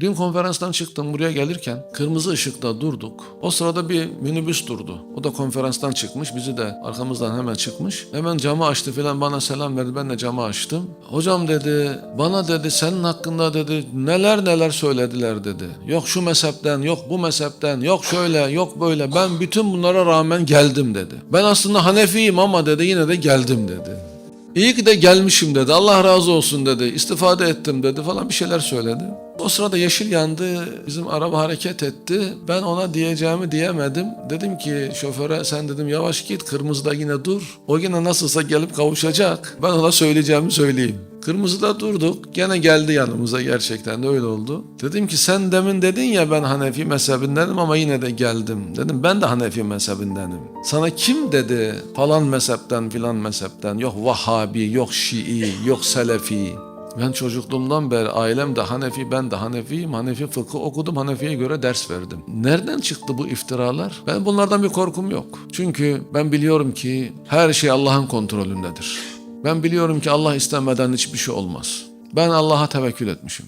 Dün konferanstan çıktım buraya gelirken kırmızı ışıkta durduk. O sırada bir minibüs durdu. O da konferanstan çıkmış. Bizi de arkamızdan hemen çıkmış. Hemen camı açtı filan bana selam verdi. Ben de camı açtım. Hocam dedi bana dedi senin hakkında dedi neler neler söylediler dedi. Yok şu mezhepten yok bu mezhepten yok şöyle yok böyle. Ben bütün bunlara rağmen geldim dedi. Ben aslında Hanefiyim ama dedi yine de geldim dedi. İyi ki de gelmişim dedi. Allah razı olsun dedi. İstifade ettim dedi falan bir şeyler söyledi. O sırada yeşil yandı. Bizim araba hareket etti. Ben ona diyeceğimi diyemedim. Dedim ki şoföre sen dedim yavaş git kırmızıda yine dur. O yine nasılsa gelip kavuşacak. Ben ona söyleyeceğimi söyleyeyim. Kırmızıda durduk. Gene geldi yanımıza gerçekten de öyle oldu. Dedim ki sen demin dedin ya ben Hanefi mezhebindenim ama yine de geldim. Dedim ben de Hanefi mezhebindenim. Sana kim dedi falan mezhepten filan mezhepten yok Vahhabi yok Şii yok Selefi. Ben çocukluğumdan beri ailem de Hanefi, ben de Hanefiyim. Hanefi fıkı okudum, Hanefi'ye göre ders verdim. Nereden çıktı bu iftiralar? Ben bunlardan bir korkum yok. Çünkü ben biliyorum ki her şey Allah'ın kontrolündedir. Ben biliyorum ki Allah istemeden hiçbir şey olmaz. Ben Allah'a tevekkül etmişim.